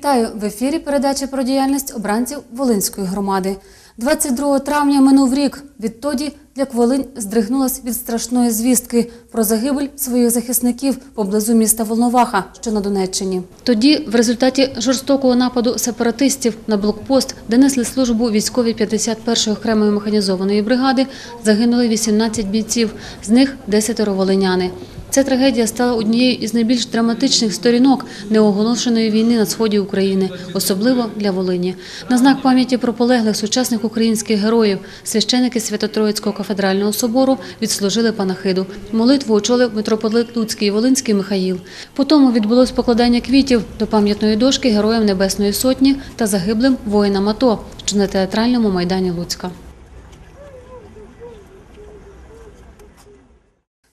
Вітаю в ефірі передача про діяльність обранців Волинської громади. 22 травня минув рік. Відтоді як Волинь здригнулась від страшної звістки про загибель своїх захисників поблизу міста Волноваха, що на Донеччині. Тоді, в результаті жорстокого нападу сепаратистів на блокпост, де несли службу військові 51-ї окремої механізованої бригади, загинули 18 бійців, з них 10 волиняни. Ця трагедія стала однією із найбільш драматичних сторінок неоголошеної війни на сході України, особливо для Волині. На знак пам'яті про полеглих сучасних українських героїв священики Свято-Троїцького кафедрального собору відслужили панахиду. Молитву очолив митрополит Луцький Волинський Михаїл. Потім відбулось покладання квітів до пам'ятної дошки Героям Небесної Сотні та загиблим воїнам АТО, що на театральному майдані Луцька.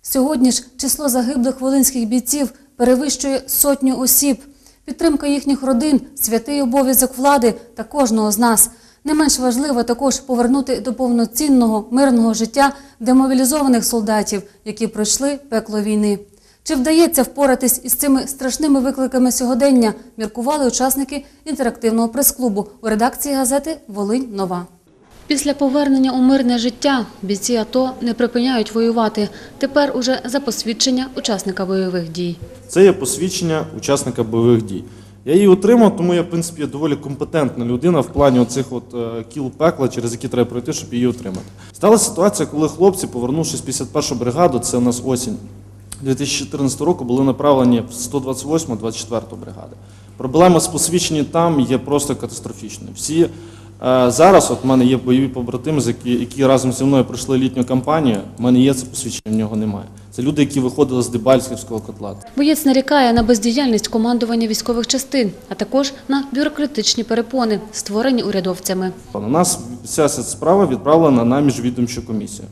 Сьогодні ж число загиблих волинських бійців перевищує сотню осіб. Підтримка їхніх родин святий обов'язок влади та кожного з нас. Не менш важливо також повернути до повноцінного мирного життя демобілізованих солдатів, які пройшли пекло війни. Чи вдається впоратись із цими страшними викликами сьогодення? Міркували учасники інтерактивного прес-клубу у редакції газети Волинь Нова. Після повернення у мирне життя бійці АТО не припиняють воювати. Тепер уже за посвідчення учасника бойових дій. Це є посвідчення учасника бойових дій. Я її отримав, тому я, в принципі, доволі компетентна людина в плані оцих от е, кіл пекла, через які треба пройти, щоб її отримати. Сталася ситуація, коли хлопці, повернувшись в 51-шу бригаду, це у нас осінь 2014 року, були направлені в 128-24 бригади. Проблема з посвідченням там є просто катастрофічною. Зараз, от в мене є бойові побратими, які, які разом зі мною пройшли літню кампанію. в мене є це посвідчення, в нього немає. Це люди, які виходили з Дебальськівського котла. Боєць нарікає на бездіяльність командування військових частин, а також на бюрократичні перепони, створені урядовцями. У нас вся ця справа відправлена на міжвідомчу комісію.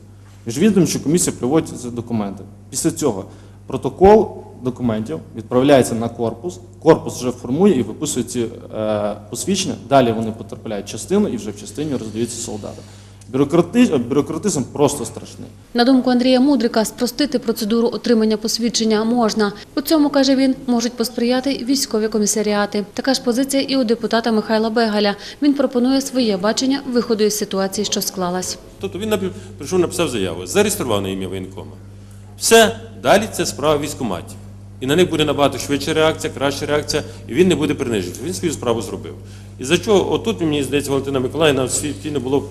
Міжвідомча комісія приводить документи. Після цього протокол документів відправляється на корпус. Корпус вже формує і виписує ці е, посвідчення. Далі вони потрапляють в частину і вже в частині роздаються солдатам. Бюрократи... Бюрократизм просто страшний. На думку Андрія Мудрика, спростити процедуру отримання посвідчення можна. У цьому, каже він, можуть посприяти й військові комісаріати. Така ж позиція і у депутата Михайла Бегаля. Він пропонує своє бачення виходу із ситуації, що склалась. Тобто він прийшов, написав заяву, зареєстрував на ім'я воєнкома. Все, далі це справа військкоматів. І на них буде набагато швидша реакція, краща реакція, і він не буде принижувати. Він свою справу зробив. І за чого, отут, мені здається, Валентина Миколаївна офіційно було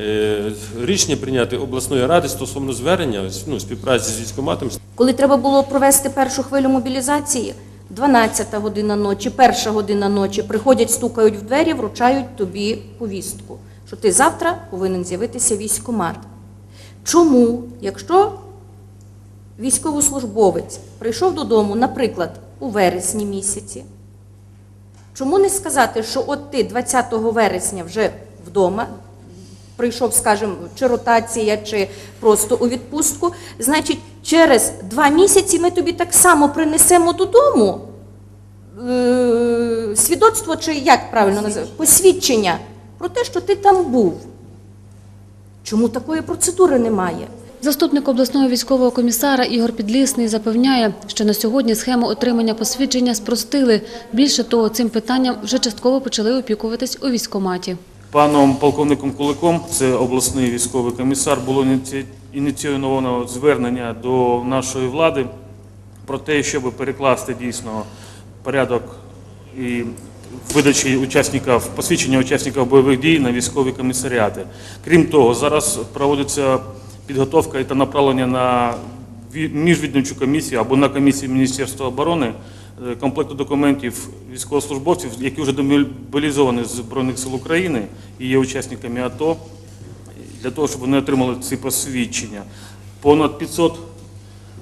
е, рішення прийняти обласної ради стосовно звернення, ну, співпраці з військкоматом, Коли треба було провести першу хвилю мобілізації, 12 година ночі, перша година ночі, приходять, стукають в двері, вручають тобі повістку, що ти завтра повинен з'явитися військкомат. Чому, якщо військовослужбовець прийшов додому, наприклад, у вересні місяці, чому не сказати, що от ти 20 вересня вже вдома, прийшов, скажімо, чи ротація, чи просто у відпустку, значить, через два місяці ми тобі так само принесемо додому? Е, свідоцтво, чи як правильно називати, посвідчення про те, що ти там був. Чому такої процедури немає? Заступник обласного військового комісара Ігор Підлісний запевняє, що на сьогодні схему отримання посвідчення спростили. Більше того, цим питанням вже частково почали опікуватись у військкоматі. Паном полковником Куликом, це обласний військовий комісар, було ініці- ініційовано звернення до нашої влади про те, щоб перекласти дійсно порядок і видачі учасників посвідчення учасників бойових дій на військові комісаріати. Крім того, зараз проводиться підготовка та направлення на ві- міжвідомчу комісію або на комісію Міністерства оборони е, комплекту документів військовослужбовців, які вже демобілізовані з Збройних сил України і є учасниками АТО, для того, щоб вони отримали ці посвідчення. Понад 500,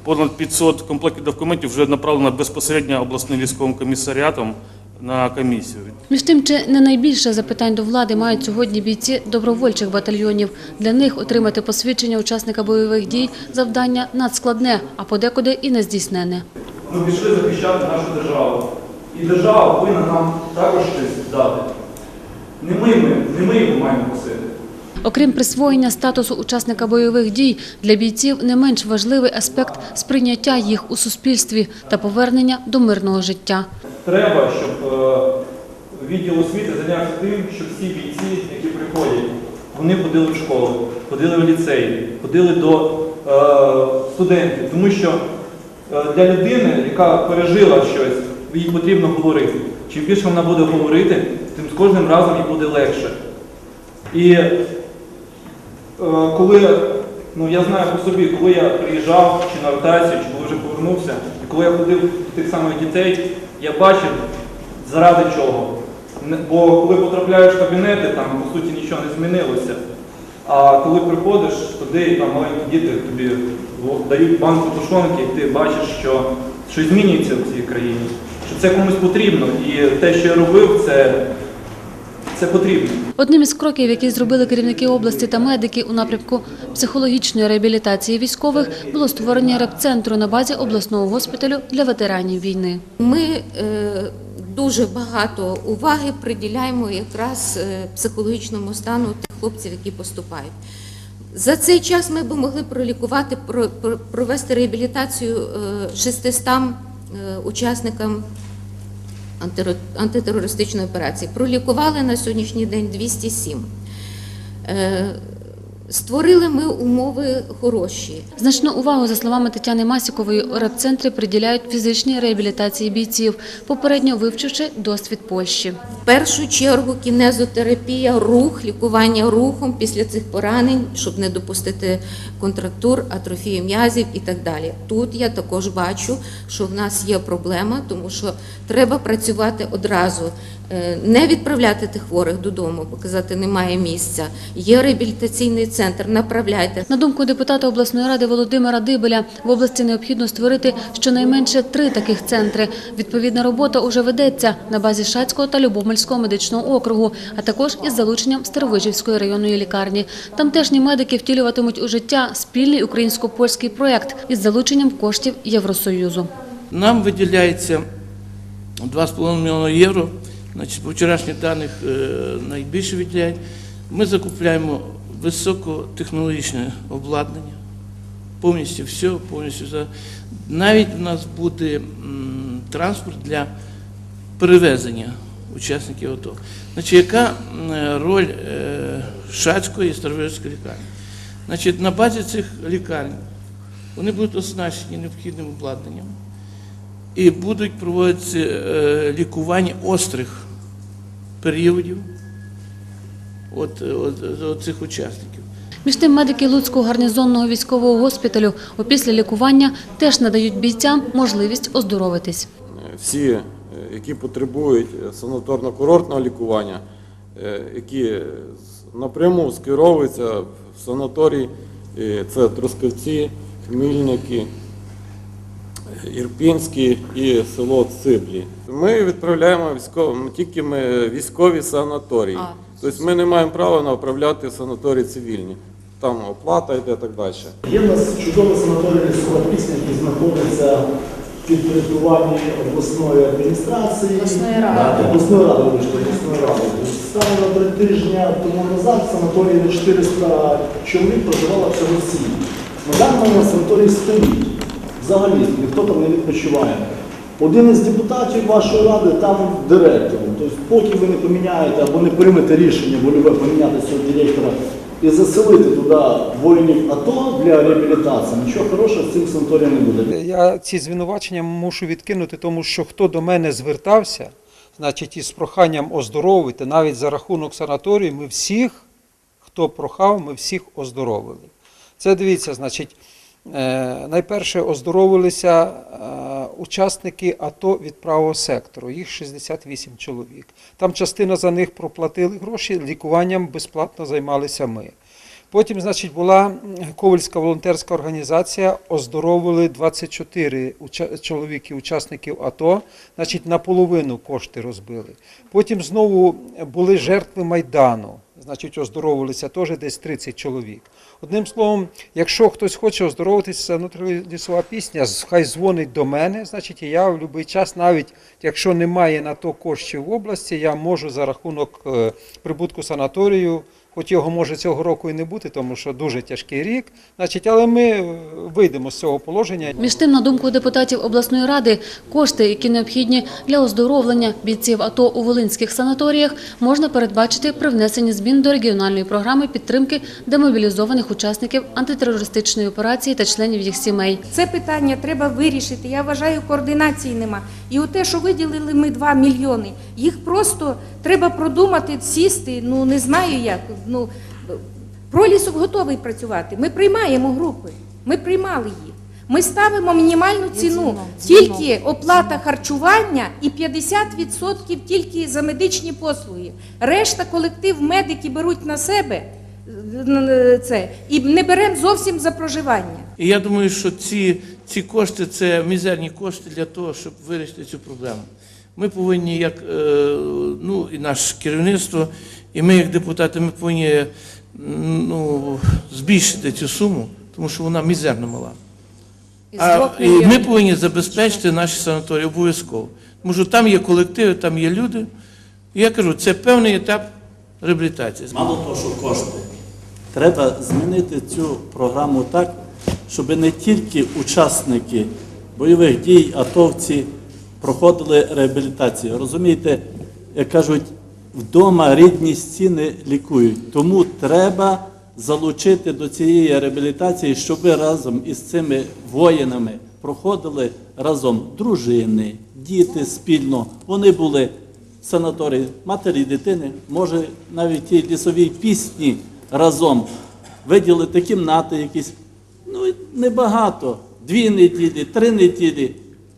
понад 500 комплектів документів вже направлено безпосередньо обласним військовим комісаріатом на комісію. Між тим, чи не найбільше запитань до влади мають сьогодні бійці добровольчих батальйонів. Для них отримати посвідчення учасника бойових дій завдання надскладне, а подекуди і нездійснене. Ми пішли захищати нашу державу. І держава повинна нам також щось дати. Не ми, ми, не ми його маємо просити. Окрім присвоєння статусу учасника бойових дій, для бійців не менш важливий аспект сприйняття їх у суспільстві та повернення до мирного життя. Треба, щоб е, відділ освіти зайнявся тим, що всі бійці, які приходять, вони ходили в школу, ходили в ліцеї, ходили до е, студентів, тому що е, для людини, яка пережила щось, їй потрібно говорити. Чим більше вона буде говорити, тим з кожним разом їй буде легше. І коли, ну я знаю по собі, коли я приїжджав чи на ротацію, чи коли вже повернувся, і коли я ходив до тих самих дітей, я бачив, заради чого. Бо коли потрапляєш в кабінети, там по суті нічого не змінилося. А коли приходиш туди, і там маленькі діти тобі дають банку тушонки, і ти бачиш, що щось змінюється в цій країні, що це комусь потрібно. І те, що я робив, це, це потрібно. Одним із кроків, які зробили керівники області та медики у напрямку психологічної реабілітації військових, було створення реп-центру на базі обласного госпіталю для ветеранів війни. Ми е, дуже багато уваги приділяємо якраз е, психологічному стану тих хлопців, які поступають. За цей час ми б могли пролікувати, про- про- провести реабілітацію е, 600 е, учасникам антитерористичної операції. Пролікували на сьогоднішній день 207. Створили ми умови хороші. Значну увагу, за словами Тетяни Масікової, у реп-центрі приділяють фізичній реабілітації бійців, попередньо вивчивши досвід Польщі. В першу чергу кінезотерапія, рух, лікування рухом після цих поранень, щоб не допустити контрактур, атрофії м'язів і так далі. Тут я також бачу, що в нас є проблема, тому що треба працювати одразу, не відправляти тих хворих додому, бо казати немає місця. Є реабілітаційний центр, направляйте. На думку депутата обласної ради Володимира Дибеля, в області необхідно створити щонайменше три таких центри. Відповідна робота уже ведеться на базі Шацького та Любомельського медичного округу, а також із залученням Старовижівської районної лікарні. Тамтешні медики втілюватимуть у життя спільний українсько-польський проект із залученням коштів Євросоюзу. Нам виділяється 2,5 мільйона євро. Значить, по вчорашніх даних е, найбільше виділяють. Ми закупляємо високотехнологічне обладнання, повністю все, повністю за. Навіть в нас буде транспорт для перевезення учасників АТО. Значить, яка роль е, Шацької і Старовежської лікарні? Значить, на базі цих лікарень вони будуть оснащені необхідним обладнанням і будуть проводитися е, лікування острих періодів от, от, от цих учасників. Між тим, медики Луцького гарнізонного військового госпіталю опісля лікування теж надають бійцям можливість оздоровитись. всі, е, які потребують е, санаторно-курортного лікування, е, які напряму скеровуються в санаторій, е, це Трускавці, Хмільники, е, Ірпінський і село Циблі. Ми відправляємо військові, тільки ми військові санаторії. Тобто ми не маємо права направляти санаторії цивільні. Там оплата йде так далі. Є в нас чудовий санаторій лісова пісня, який знаходиться в підпорядкуванні обласної адміністрації. Обласної ради. Обласної ради, вибачте, обласної ради. Станом на три тижні тому назад в санаторії на 400 чоловік проживало всього сім. На даний момент санаторій стоїть. Взагалі, ніхто там не відпочиває. Один із депутатів вашої ради там директором. Тобто, поки ви не поміняєте або не приймете рішення вольове поміняти цього директора і заселити туди воїнів АТО для реабілітації, нічого хорошого з цим санаторієм не буде. Я ці звинувачення мушу відкинути, тому що хто до мене звертався, значить, із проханням оздоровити, навіть за рахунок санаторію, ми всіх, хто прохав, ми всіх оздоровили. Це дивіться, значить, найперше оздоровилися е, учасники АТО від правого сектору, їх 68 чоловік. Там частина за них проплатили гроші, лікуванням безплатно займалися ми. Потім, значить, була Ковальська волонтерська організація, оздоровили 24 чоловіки, учасників АТО, значить, наполовину кошти розбили. Потім знову були жертви Майдану, значить, оздоровилися теж десь 30 чоловік. Одним словом, якщо хтось хоче оздоровитися, внутрі лісова пісня, хай дзвонить до мене, значить, і я в будь-який час, навіть якщо немає на то коштів в області, я можу за рахунок е, прибутку санаторію хоч його може цього року і не бути, тому що дуже тяжкий рік. Значить, але ми вийдемо з цього положення. Між тим, на думку депутатів обласної ради, кошти, які необхідні для оздоровлення бійців АТО у волинських санаторіях, можна передбачити при внесенні змін до регіональної програми підтримки демобілізованих учасників антитерористичної операції та членів їх сімей. Це питання треба вирішити. Я вважаю, координації нема. І у те, що виділили ми 2 мільйони, їх просто треба продумати, сісти. Ну не знаю як. Ну пролісок готовий працювати. Ми приймаємо групи. Ми приймали їх. Ми ставимо мінімальну ціну, тільки оплата харчування і 50% тільки за медичні послуги. Решта колектив медики беруть на себе це і не беремо зовсім за проживання. І я думаю, що ці, ці кошти це мізерні кошти для того, щоб вирішити цю проблему. Ми повинні, як е, ну, і наше керівництво, і ми, як депутати, ми повинні ну, збільшити цю суму, тому що вона мізерно мала. А, і ми повинні забезпечити наші санаторії обов'язково. Тому що там є колективи, там є люди. І я кажу, це певний етап реабілітації. Мало того, що кошти. Треба змінити цю програму так, щоб не тільки учасники бойових дій, атовці проходили реабілітацію. Розумієте, як кажуть, вдома рідні стіни лікують. Тому треба залучити до цієї реабілітації, щоб ви разом із цими воїнами проходили разом дружини, діти спільно. Вони були в санаторії матері, дитини, може навіть ті лісові пісні разом виділити кімнати якісь, ну небагато, дві неділі, три неділі.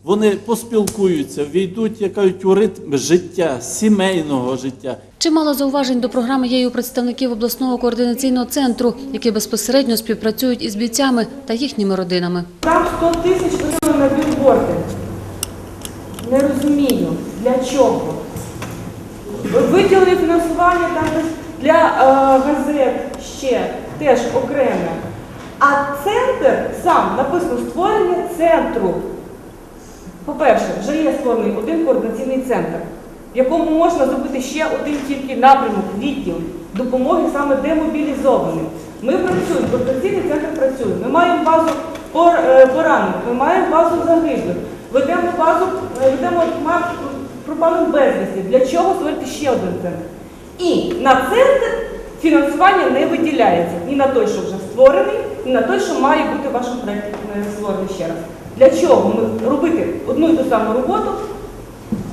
Вони поспілкуються, війдуть як кажуть, у ритм життя, сімейного життя. Чимало зауважень до програми є і у представників обласного координаційного центру, які безпосередньо співпрацюють із бійцями та їхніми родинами. Там 100 тисяч виділено на білборди. Не розумію, для чого. Виділили фінансування там для е, газет ще теж окреме. А центр сам написано створення центру. По-перше, вже є створений один координаційний центр, в якому можна зробити ще один тільки напрямок, відділ допомоги саме демобілізованим. Ми працюємо, координаційний центр працює. Ми маємо базу е, поранених, ми маємо базу загиблих, ведемо базу, е, ведемо мап безвісті. Для чого створити ще один центр? І на центр фінансування не виділяється ні на той, що вже створений, ні на той, що має бути в вашому проєкті е, створений ще раз. Для чого? Ми робити одну і ту саму роботу,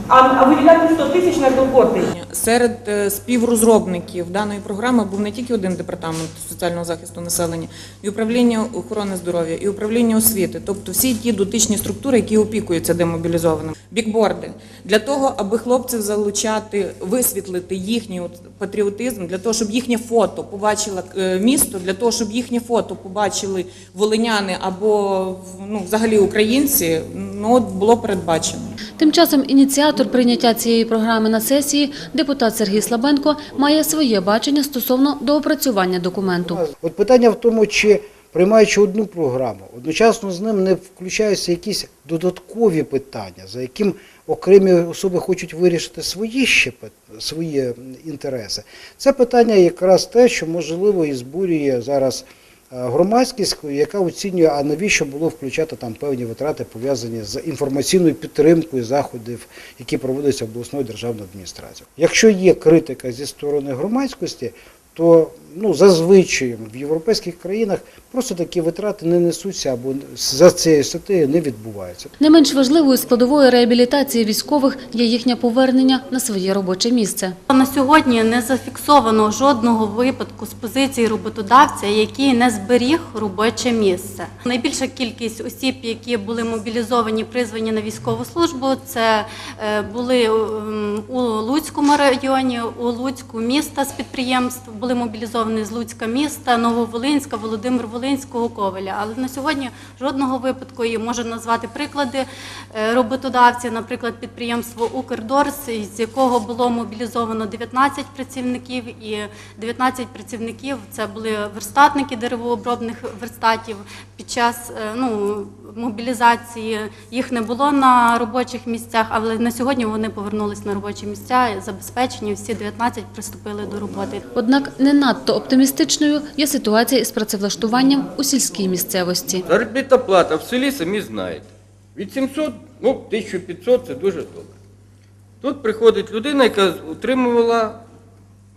а, виділяти 100 тисяч на білборди? Серед е, співрозробників даної програми був не тільки один департамент соціального захисту населення, і управління охорони здоров'я, і управління освіти, тобто всі ті дотичні структури, які опікуються демобілізованим. Бікборди для того, аби хлопців залучати, висвітлити їхній патріотизм, для того, щоб їхнє фото побачило е, місто, для того, щоб їхнє фото побачили волиняни або ну, взагалі українці, ну було передбачено. Тим часом ініціатор прийняття цієї програми на сесії, депутат Сергій Слабенко, має своє бачення стосовно доопрацювання документу. От питання в тому, чи приймаючи одну програму, одночасно з ним не включаються якісь додаткові питання, за яким окремі особи хочуть вирішити свої ще свої інтереси. Це питання якраз те, що можливо і збурює зараз громадськість, яка оцінює, а навіщо було включати там певні витрати пов'язані з інформаційною підтримкою заходів, які проводяться обласною державною адміністрацією. Якщо є критика зі сторони громадськості, то ну, зазвичай в європейських країнах просто такі витрати не несуться або за цією статтею не відбуваються. Не менш важливою складовою реабілітації військових є їхнє повернення на своє робоче місце. На сьогодні не зафіксовано жодного випадку з позиції роботодавця, який не зберіг робоче місце. Найбільша кількість осіб, які були мобілізовані, призвані на військову службу, це е, були у Луцькому районі, у Луцьку міста з підприємств, були мобілізовані з Луцька міста, Нововолинська, Володимир Волинського, Ковеля. Але на сьогодні жодного випадку і можу назвати приклади е, роботодавців, наприклад, підприємство Укрдорс, з якого було мобілізовано 19 працівників, і 19 працівників це були верстатники деревообробних верстатів. Під час е, ну, мобілізації їх не було на робочих місцях, але на сьогодні вони повернулись на робочі місця, забезпечені, всі 19 приступили до роботи. Однак не надто оптимістичною є ситуація із працевлаштуванням у сільській місцевості. Заробітна плата в селі самі знаєте. Від 700, ну, 1500 це дуже добре. Тут приходить людина, яка отримувала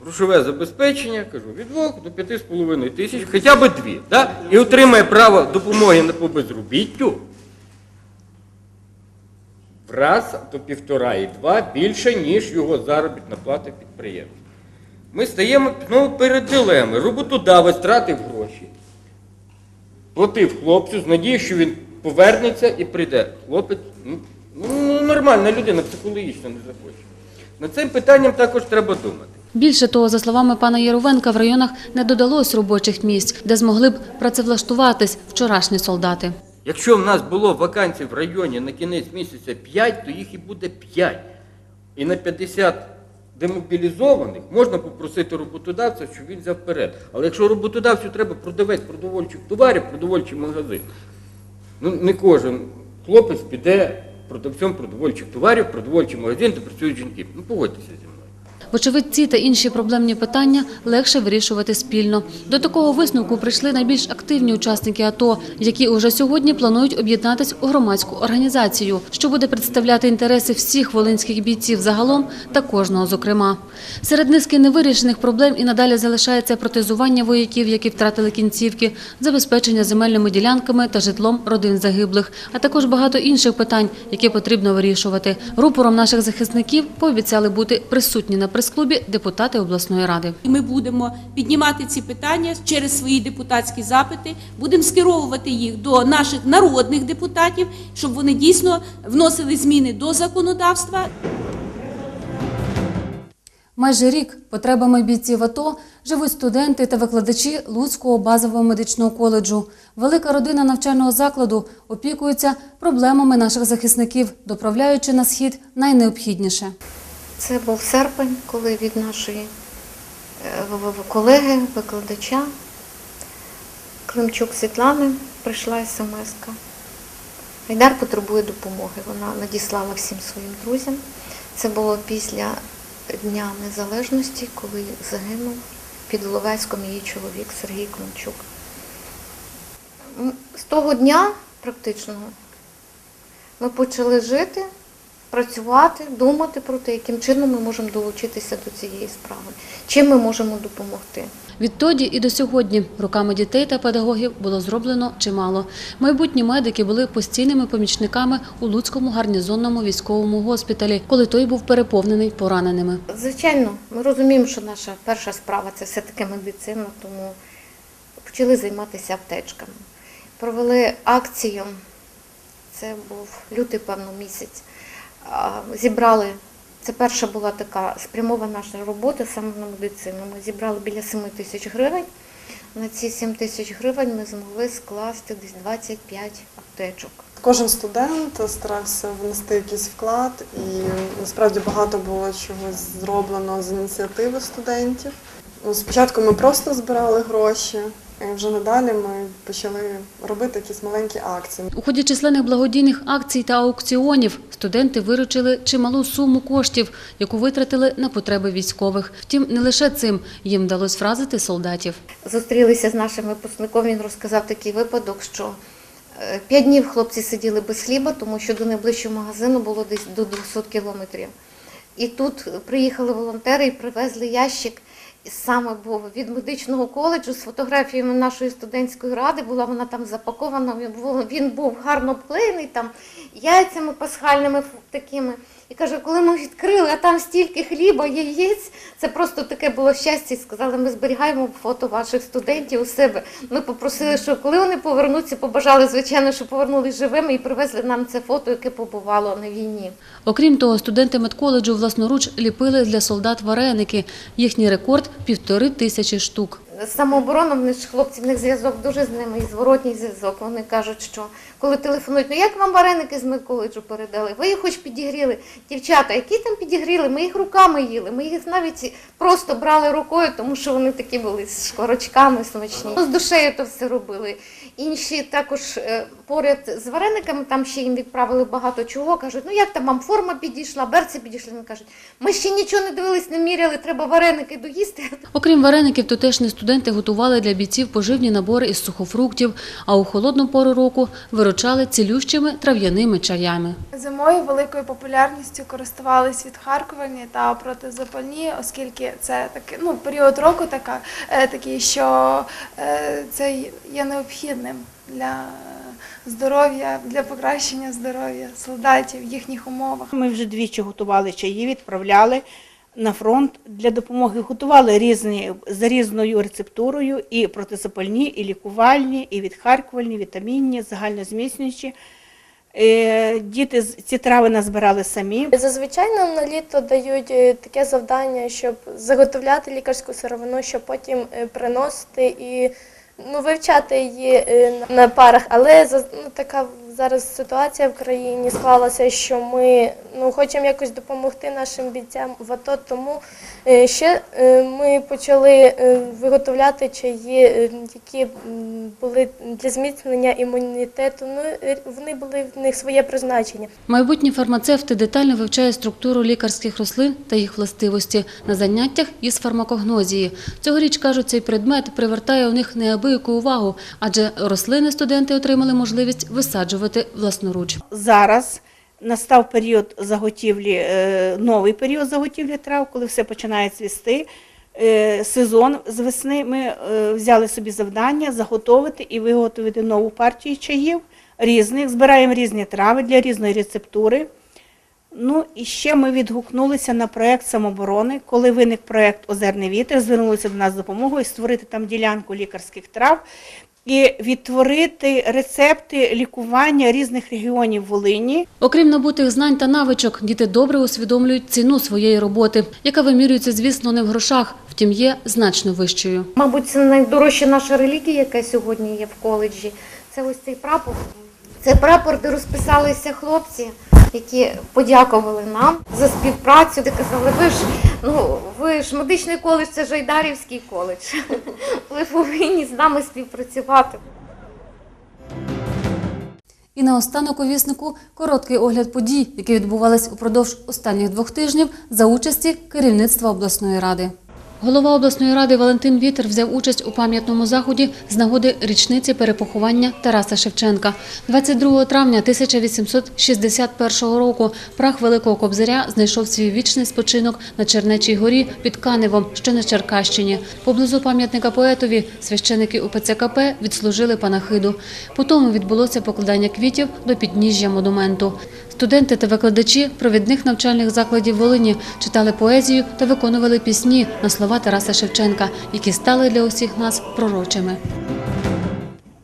грошове забезпечення, кажу, від 2 до 5,5 тисяч, хоча б 2, да? і отримає право допомоги по безробіттю в раз до півтора і два більше, ніж його заробітна плата підприємства. Ми стаємо знову перед дилемою. Роботодавець тратив гроші, платив хлопцю з надією, що він повернеться і прийде. Хлопець, ну, ну нормальна людина, психологічно не захоче. Над цим питанням також треба думати. Більше того, за словами пана Яровенка, в районах не додалось робочих місць, де змогли б працевлаштуватись вчорашні солдати. Якщо в нас було вакансій в районі на кінець місяця 5, то їх і буде 5. І на 50 демобілізованих можна попросити роботодавця, щоб він взяв вперед. Але якщо роботодавцю треба продавець продовольчих товарів, продовольчий магазин, ну не кожен хлопець піде продавцем продовольчих товарів, продовольчий магазин, де працюють жінки. Ну погодьтеся зі мною. Вочевидь, ці та інші проблемні питання легше вирішувати спільно. До такого висновку прийшли найбільш активні учасники АТО, які уже сьогодні планують об'єднатись у громадську організацію, що буде представляти інтереси всіх волинських бійців загалом та кожного зокрема. Серед низки невирішених проблем і надалі залишається протезування вояків, які втратили кінцівки, забезпечення земельними ділянками та житлом родин загиблих, а також багато інших питань, які потрібно вирішувати. Рупором наших захисників пообіцяли бути присутні на прес-клубі депутати обласної ради. І ми будемо піднімати ці питання через свої депутатські запити, будемо скеровувати їх до наших народних депутатів, щоб вони дійсно вносили зміни до законодавства. Майже рік потребами бійців АТО живуть студенти та викладачі Луцького базового медичного коледжу. Велика родина навчального закладу опікується проблемами наших захисників, доправляючи на схід найнеобхідніше. Це був серпень, коли від нашої е, колеги, викладача Климчук Світлани прийшла смс-ка. Гайдар потребує допомоги. Вона надіслала всім своїм друзям. Це було після Дня Незалежності, коли загинув під Ловецьком її чоловік Сергій Климчук. З того дня практично ми почали жити, працювати, думати про те, яким чином ми можемо долучитися до цієї справи, чим ми можемо допомогти. Відтоді і до сьогодні руками дітей та педагогів було зроблено чимало. Майбутні медики були постійними помічниками у Луцькому гарнізонному військовому госпіталі, коли той був переповнений пораненими. Звичайно, ми розуміємо, що наша перша справа це все-таки медицина, тому почали займатися аптечками. Провели акцію, це був лютий, певно, місяць. Зібрали, це перша була така спрямована наша робота саме на медицину. Ми зібрали біля 7 тисяч гривень. На ці 7 тисяч гривень ми змогли скласти десь 25 аптечок. Кожен студент старався внести якийсь вклад, і насправді багато було чогось зроблено з ініціативи студентів. Ну, Спочатку ми просто збирали гроші, вже надалі ми почали робити якісь маленькі акції. У ході численних благодійних акцій та аукціонів студенти виручили чималу суму коштів, яку витратили на потреби військових. Втім, не лише цим їм вдалося вразити солдатів. зустрілися з нашим випускником, він розказав такий випадок, що е, п'ять днів хлопці сиділи без хліба, тому що до найближчого магазину було десь до 200 кілометрів. І тут приїхали волонтери і привезли ящик. Саме був від медичного коледжу з фотографіями нашої студентської ради. Була вона там запакована. Він був, гарно обклеєний там яйцями пасхальними такими. І каже, коли ми відкрили, а там стільки хліба, яєць, це просто таке було щастя. І сказали, ми зберігаємо фото ваших студентів у себе. Ми попросили, що коли вони повернуться, побажали, звичайно, що повернулись живими і привезли нам це фото, яке побувало на війні. Окрім того, студенти медколеджу власноруч ліпили для солдат вареники. Їхній рекорд – півтори тисячі штук. З самообороном, вони ж хлопці, в них зв'язок дуже з ними, і зворотній зв'язок. Вони кажуть, що коли телефонують, ну як вам вареники з медколеджу передали? Ви їх хоч підігріли? Дівчата, які там підігріли? Ми їх руками їли. Ми їх навіть просто брали рукою, тому що вони такі були з шкварочками смачні. Ну, з душею то все робили. Інші також е, поряд з варениками, там ще їм відправили багато чого. Кажуть, ну як там вам форма підійшла, берці підійшли. Вони кажуть, ми ще нічого не дивились, не міряли, треба вареники доїсти. Окрім вареників, тутешні студенти готували для бійців поживні набори із сухофруктів, а у холодну пору року виручали цілющими трав'яними чаями. Зимою великою популярністю користувались відхаркувані та протизапальні, оскільки це такий ну, період року така, е, такий, що е, це є необхідним для здоров'я, для покращення здоров'я солдатів в їхніх умовах. Ми вже двічі готували чаї, відправляли на фронт для допомоги. Готували різні за різною рецептурою і протизапальні, і лікувальні, і відхаркувальні, вітамінні, загальнозміцнюючі. Е, Діти ці трави назбирали самі. Зазвичай нам на літо дають е, таке завдання, щоб заготовляти лікарську сировину, щоб потім е, приносити і ну, вивчати її на- парах. Але ну, така зараз ситуація в країні склалася, що ми ну, хочемо якось допомогти нашим бійцям в АТО, тому е, ще е, ми почали е, виготовляти чаї, які були для зміцнення імунітету. Ну, вони були в них своє призначення. Майбутні фармацевти детально вивчають структуру лікарських рослин та їх властивості на заняттях із фармакогнозії. Цьогоріч, кажуть, цей предмет привертає у них неабияку увагу, адже рослини студенти отримали можливість висаджувати власноруч. Зараз настав період заготівлі, е, новий період заготівлі трав, коли все починає цвісти. Е, Сезон з весни ми е, взяли собі завдання заготовити і виготовити нову партію чаїв різних. Збираємо різні трави для різної рецептури. Ну і ще ми відгукнулися на проект самоборони. Коли виник проект Озерний вітер, звернулися до нас з допомогою створити там ділянку лікарських трав і відтворити рецепти лікування різних регіонів Волині. Окрім набутих знань та навичок, діти добре усвідомлюють ціну своєї роботи, яка вимірюється, звісно, не в грошах, втім є значно вищою. Мабуть, це найдорожча наша релігія, яка сьогодні є в коледжі. Це ось цей прапор. Це прапор, де розписалися хлопці, які подякували нам за співпрацю. Де казали, ви ж ну ви ж медичний коледж, це Жайдарівський коледж. Ви повинні з нами співпрацювати. І наостанок у віснику короткий огляд подій, які відбувались упродовж останніх двох тижнів за участі керівництва обласної ради. Голова обласної ради Валентин Вітер взяв участь у пам'ятному заході з нагоди річниці перепоховання Тараса Шевченка. 22 травня 1861 року прах Великого Кобзаря знайшов свій вічний спочинок на Чернечій горі під Каневом, що на Черкащині. Поблизу пам'ятника поетові священики УПЦ КП відслужили панахиду. Потім відбулося покладання квітів до підніжжя монументу. Студенти та викладачі провідних навчальних закладів Волині читали поезію та виконували пісні на слова Тараса Шевченка, які стали для усіх нас пророчими.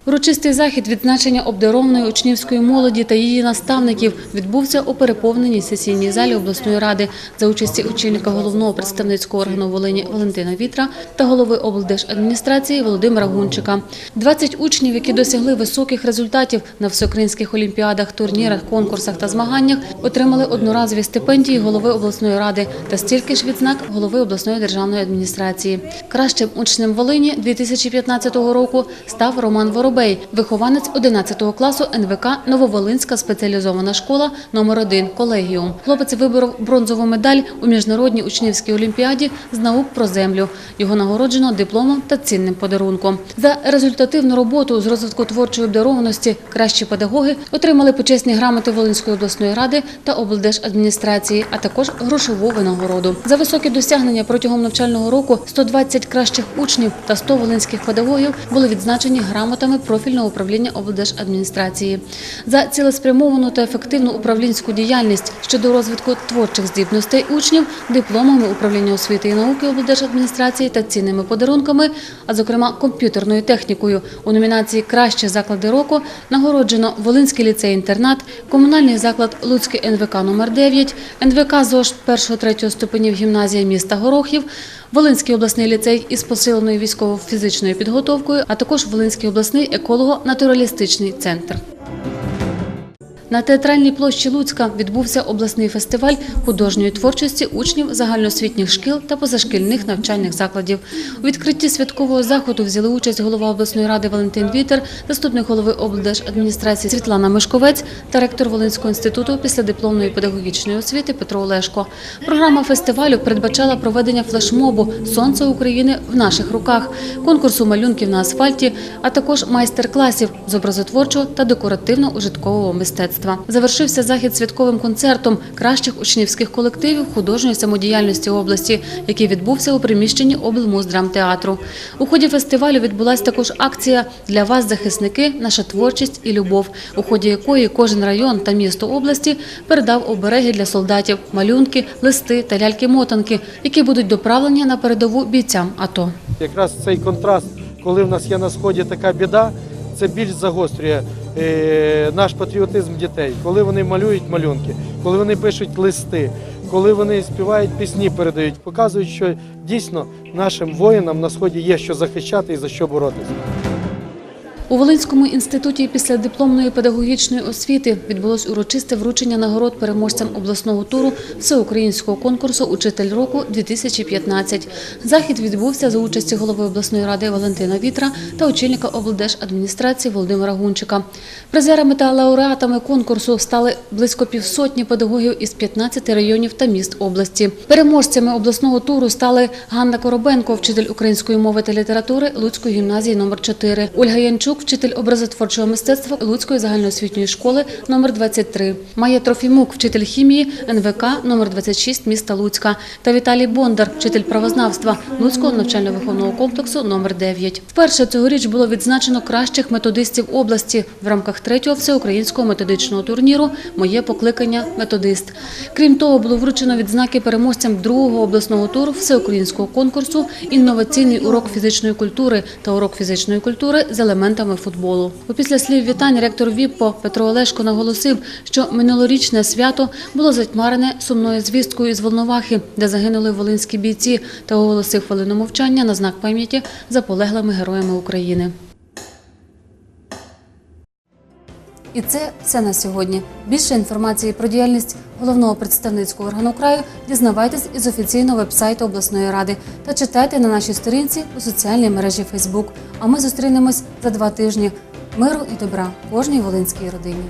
Урочистий захід відзначення обдарованої учнівської молоді та її наставників відбувся у переповненій сесійній залі обласної ради за участі очільника головного представницького органу Волині Валентина Вітра та голови облдержадміністрації Володимира Гунчика. 20 учнів, які досягли високих результатів на всеукраїнських олімпіадах, турнірах, конкурсах та змаганнях, отримали одноразові стипендії голови обласної ради та стільки ж відзнак голови обласної державної адміністрації. Кращим учнем Волині 2015 року став Роман Воробей, вихованець 11 класу НВК Нововолинська спеціалізована школа номер 1 колегіум. Хлопець виборов бронзову медаль у міжнародній учнівській олімпіаді з наук про землю. Його нагороджено дипломом та цінним подарунком. За результативну роботу з розвитку творчої обдарованості кращі педагоги отримали почесні грамоти Волинської обласної ради та облдержадміністрації, а також грошову винагороду. За високі досягнення протягом навчального року 120 кращих учнів та 100 волинських педагогів були відзначені грамотами профільного управління облдержадміністрації. За цілеспрямовану та ефективну управлінську діяльність щодо розвитку творчих здібностей учнів, дипломами управління освіти і науки облдержадміністрації та цінними подарунками, а зокрема комп'ютерною технікою у номінації Кращі заклади року нагороджено Волинський ліцей-інтернат, комунальний заклад Луцький НВК номер 9 НВК ЗОЖ 1-3 ступенів гімназія міста Горохів, Волинський обласний ліцей із посиленою військово-фізичною підготовкою, а також Волинський обласний еколого-натуралістичний центр. На театральній площі Луцька відбувся обласний фестиваль художньої творчості учнів загальноосвітніх шкіл та позашкільних навчальних закладів. У відкритті святкового заходу взяли участь голова обласної ради Валентин Вітер, заступник голови облдержадміністрації Світлана Мишковець та ректор Волинського інституту післядипломної педагогічної освіти Петро Олешко. Програма фестивалю передбачала проведення флешмобу Сонце України в наших руках, конкурсу малюнків на асфальті, а також майстер-класів з образотворчого та декоративно-ужиткового мистецтва. Завершився захід святковим концертом кращих учнівських колективів художньої самодіяльності області, який відбувся у приміщенні облмуздрамтеатру. У ході фестивалю відбулася також акція Для вас, захисники, наша творчість і любов, у ході якої кожен район та місто області передав обереги для солдатів, малюнки, листи та ляльки-мотанки, які будуть доправлені на передову бійцям АТО. Якраз цей контраст, коли в нас є на сході така біда, це більш загострює наш патріотизм дітей, коли вони малюють малюнки, коли вони пишуть листи, коли вони співають пісні, передають, показують, що дійсно нашим воїнам на сході є що захищати і за що боротися. У Волинському інституті післядипломної педагогічної освіти відбулось урочисте вручення нагород переможцям обласного туру всеукраїнського конкурсу Учитель року 2015 Захід відбувся за участі голови обласної ради Валентина Вітра та очільника облдержадміністрації Володимира Гунчика. Призерами та лауреатами конкурсу стали близько півсотні педагогів із 15 районів та міст області. Переможцями обласного туру стали Ганна Коробенко, вчитель української мови та літератури Луцької гімназії номер 4 Ольга Янчук, вчитель образотворчого мистецтва Луцької загальноосвітньої школи номер 23 Майя Трофімук, вчитель хімії НВК номер 26 міста Луцька. Та Віталій Бондар, вчитель правознавства Луцького навчально-виховного комплексу номер 9 Вперше цьогоріч було відзначено кращих методистів області. В рамках третього всеукраїнського методичного турніру Моє покликання методист. Крім того, було вручено відзнаки переможцям другого обласного туру всеукраїнського конкурсу Інноваційний урок фізичної культури та урок фізичної культури з елементами футболу. Після слів вітань ректор ВІППО Петро Олешко наголосив, що минулорічне свято було затьмарене сумною звісткою із Волновахи, де загинули волинські бійці, та оголосив хвилину мовчання на знак пам'яті за полеглими героями України. І це все на сьогодні. Більше інформації про діяльність головного представницького органу краю дізнавайтесь із офіційного вебсайту обласної ради та читайте на нашій сторінці у соціальній мережі Фейсбук. А ми зустрінемось за два тижні. Миру і добра кожній волинській родині.